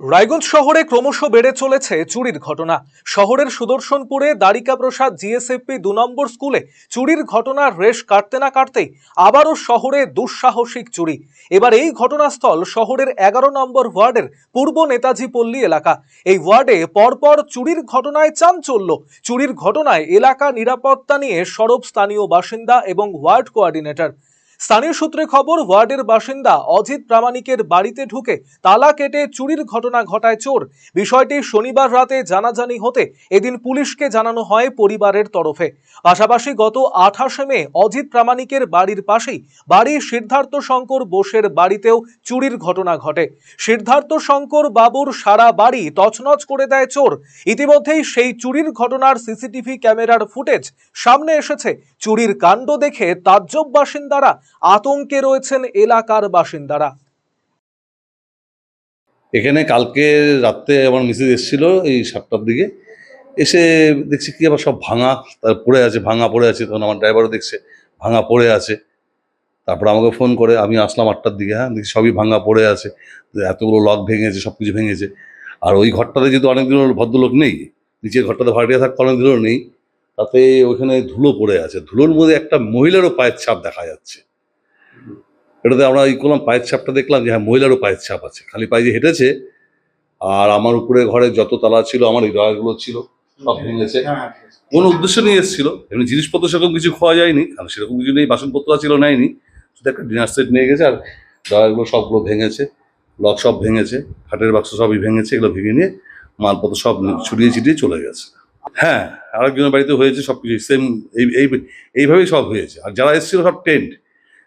রায়গঞ্জ শহরে ক্রমশ বেড়ে চলেছে চুরির ঘটনা। শহরের সুদর্শনপুরে দ্বারিকা প্রসাদ জিএসএফপি দু নম্বর স্কুলে চুরির ঘটনার রেশ কাটতে না কাটতেই আবারও শহরে দুঃসাহসিক চুরি। এবার এই ঘটনাস্থল শহরের এগারো নম্বর ওয়ার্ডের পূর্ব নেতাজি পল্লী এলাকা। এই ওয়ার্ডে পরপর চুরির ঘটনায় চাঞ্চল্য। চুরির ঘটনায় এলাকা নিরাপত্তা নিয়ে সরব স্থানীয় বাসিন্দা এবং ওয়ার্ড কোঅর্ডিনেটর। স্থানীয় সূত্রে খবর, ওয়ার্ডের বাসিন্দা অজিত প্রামাণিকের বাড়িতে ঢুকে তালা কেটে চুরির ঘটনা ঘটায় চোর। বিষয়টি শনিবার রাতে জানাজানি হতে এদিন পুলিশকে জানানো হয় পরিবারের তরফে। পাশাপাশি গত আঠাশে মে অজিত প্রামাণিকের বাড়ির পাশেই বাড়ি সিদ্ধার্থ শঙ্কর বোসের বাড়িতেও চুরির ঘটনা ঘটে। সিদ্ধার্থ শঙ্কর বাবুর সারা বাড়ি তছনছ করে দেয় চোর। ইতিমধ্যেই সেই চুরির ঘটনার সিসিটিভি ক্যামেরার ফুটেজ সামনে এসেছে চুরির কাণ্ড দেখে তাজ্জব বাসিন্দারা আতঙ্কে রয়েছেন এলাকার বাসিন্দারা। এখানে কালকে রাত্রে আমার মিসেস এসেছিল এই সাতটার দিকে। এসে দেখছি কি আবার সব ভাঙা, তার পড়ে আছে, ভাঙা পড়ে আছে। তখন আমার ড্রাইভারও দেখছে, ভাঙা পড়ে আছে। তারপর আমাকে ফোন করে, আমি আসলাম আটটার দিকে হ্যাঁ? দেখছি সবই ভাঙা পড়ে আছে। এতগুলো লক ভেঙেছে সব কিছু ভেঙেছে। আর ওই ঘরটাতে যেহেতু অনেকদিন ভদ্রলোক নেই, নিচের ঘরটাতে ভাড়িয়ে থাকতে অনেকদিনও নেই তাতে ওখানে ধুলো পড়ে আছে। ধুলোর মধ্যে একটা মহিলারও পায়ের ছাপ দেখা যাচ্ছে। এটাতে আমরা এই করলাম পায়ের ছাপটা দেখলাম যে হ্যাঁ মহিলারও পায়ের ছাপ আছে। খালি পায়ে যে হেঁটেছে আর আমার উপরে ঘরে যত তালা ছিল আমার এই ড্রয়ারগুলো ছিল সব ভেঙেছে। কোন উদ্দেশ্য নিয়ে এসেছিল। এমনি জিনিসপত্র সেরকম কিছু খাওয়া যায়নি কারণ সেরকম কিছু নেই বাসনপত্র ছিল নেয়নি। শুধু একটা ডিনার সেট নিয়ে গেছে আর ড্রয়ারগুলো সবগুলো ভেঙেছে লক সব ভেঙেছে খাটের বাক্স সবই ভেঙেছে এগুলো ভেঙে নিয়ে মালপত্র সব ছড়িয়ে ছিটিয়ে চলে গেছে। হ্যাঁ আরেকজনের বাড়িতে হয়েছে সব কিছু সেম এই এই এইভাবেই সব হয়েছে। আর যারা এসেছিল সব টেন্ট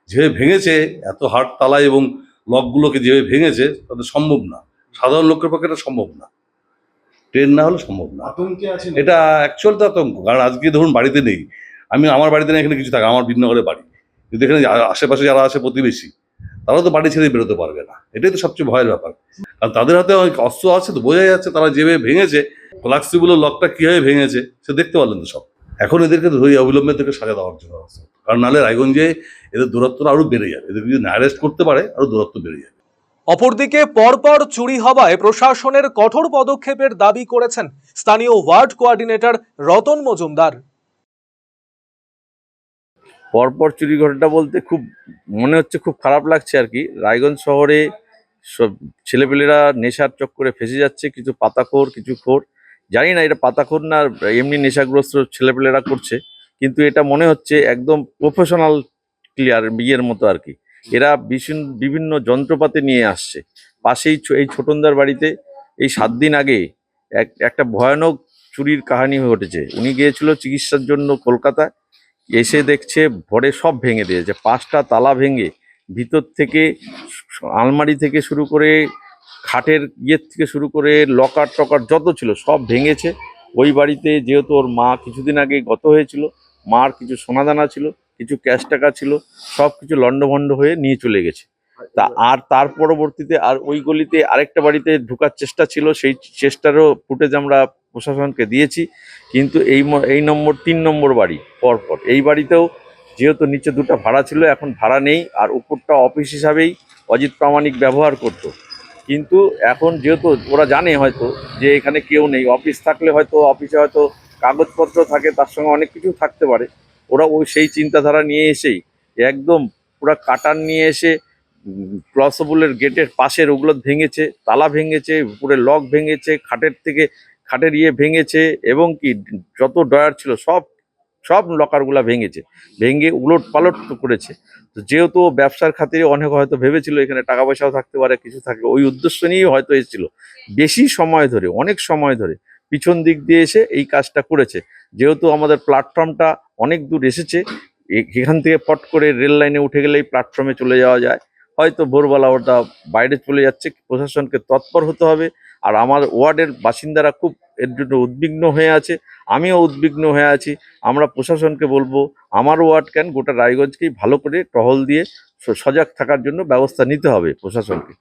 যেভাবে ভেঙেছে এত হাট তালা এবং লকগুলোকে যেভাবে ভেঙেছে তাদের সম্ভব না। সাধারণ লোকের পক্ষে এটা সম্ভব না। ট্রেন না হলে সম্ভব না। এটা অ্যাকচুয়াল তো আতঙ্ক। কারণ আজকে ধরুন বাড়িতে নেই। আমি আমার বাড়িতে নেই এখানে কিছু থাকে আমার বিনগরে বাড়ি। কিন্তু এখানে আশেপাশে যারা আছে প্রতিবেশী তারাও তো বাড়ি ছেড়ে বেরোতে পারবে না। এটাই তো সবচেয়ে ভয়ের ব্যাপার। কারণ তাদের হাতে অনেক অস্ত্র আছে তো বোঝা যাচ্ছে তারা যেভাবে ভেঙেছে ফ্লাক্সিবুলের লকটা কীভাবে ভেঙেছে সে দেখতে পারলেন তো সব। এখন এদেরকে ধরি অবিলম্বে থেকে সাজা দেওয়ার জন্য কারণ নাহলে রায়গঞ্জে এদের দূরত্বটা আরও বেড়ে যাবে। এদের যদি অ্যারেস্ট করতে পারে আরও দূরত্ব বেড়ে যাবে। অপরদিকে পরপর চুরি হওয়ায় প্রশাসনের কঠোর পদক্ষেপের দাবি করেছেন স্থানীয় ওয়ার্ড কোঅর্ডিনেটর রতন মজুমদার। পরপর চুরি ঘটনা বলতে খুব মনে হচ্ছে খুব খারাপ লাগছে আর কি। রায়গঞ্জ শহরে সব ছেলেপেলেরা নেশার চক্করে ফেসে যাচ্ছে কিছু পাতাখোর কিছু খোর। জানি না এটা পাতাখোর না, এমনি নেশাগ্রস্ত ছেলেপেলেরা করছে, কিন্তু এটা মনে হচ্ছে একদম প্রফেশনাল ক্লিয়ার বিয়ের মতো আর কি। এরা বিভিন্ন যন্ত্রপাতি নিয়ে আসছে। পাশেই এই ছোটনদার বাড়িতে এই সাত দিন আগে এক, একটা ভয়ানক চুরির কাহিনী ঘটেছে। উনি গিয়েছিল চিকিৎসার জন্য কলকাতায়, এসে দেখছে ভরে সব ভেঙে দিয়েছে। পাঁচটা তালা ভেঙে ভিতর থেকে আলমারি থেকে শুরু করে খাটের ইয়ের থেকে শুরু করে লকার টকার যত ছিল সব ভেঙেছে। ওই বাড়িতে যেহেতু ওর মা কিছুদিন আগে গত হয়েছিল, মার কিছু সোনাদানা ছিল, কিছু ক্যাশ টাকা ছিল, সব কিছু লণ্ডভণ্ড হয়ে নিয়ে চলে গেছে। তা আর তার পরবর্তীতে আর ওই গলিতে আরেকটা বাড়িতে ঢোকার চেষ্টা ছিল, সেই চেষ্টারও ফুটেজ আমরা প্রশাসনকে দিয়েছি। কিন্তু এই এই নম্বর, তিন নম্বর বাড়ি, পরপর। এই বাড়িতেও যেহেতু নিচে দুটো ভাড়া ছিল, এখন ভাড়া নেই, আর উপরটা অফিস হিসাবেই অজিত প্রামাণিক ব্যবহার করত। কিন্তু এখন যেহেতু ওরা জানে হয়তো যে এখানে কেউ নেই, অফিস থাকলে হয়তো অফিসে হয়তো কাগজপত্র থাকে, তার সঙ্গে অনেক কিছু থাকতে পারে। ওরা ওই সেই চিন্তাধারা নিয়ে এসেই একদম পুরো কাটার নিয়ে এসে ক্রসবুলের গেটের পাশের ওগুলো ভেঙেছে, তালা ভেঙেছে উপরে লক ভেঙেছে, খাটের থেকে, খাটের ইয়ে ভেঙেছে, এবং কি, যত ডয়ার ছিল সব সব লকারগুলা ভেঙেছে, ভেঙে উলট পালট করেছে। তো যেহেতু ব্যবসার খাতিরে অনেক হয়তো ভেবেছিল এখানে টাকা পয়সাও থাকতে পারে, কিছু থাকে, ওই উদ্দেশ্য নিয়েই হয়তো এসেছিল। বেশি সময় ধরে, অনেক সময় ধরে পিছন দিক দিয়ে এসে এই কাজটা করেছে। যেহেতু আমাদের প্ল্যাটফর্মটা অনেক দূর এসেছে এখান থেকে পট করে রেল লাইনে উঠে গেলেই প্ল্যাটফর্মে চলে যাওয়া যায়। হয়তো ভোরবেলা ওটা বাইরে চলে যাচ্ছে, প্রশাসনকে তৎপর হতে হবে। আর আমার ওয়ার্ডের বাসিন্দারা খুব এর জন্য উদ্বিগ্ন হয়ে আছে, আমিও উদ্বিগ্ন হয়ে আছি। আমরা প্রশাসনকে বলব, আমার ওয়ার্ড কেন গোটা রায়গঞ্জকেই ভালো করে টহল দিয়ে সজাগ থাকার জন্য ব্যবস্থা নিতে হবে প্রশাসনকে।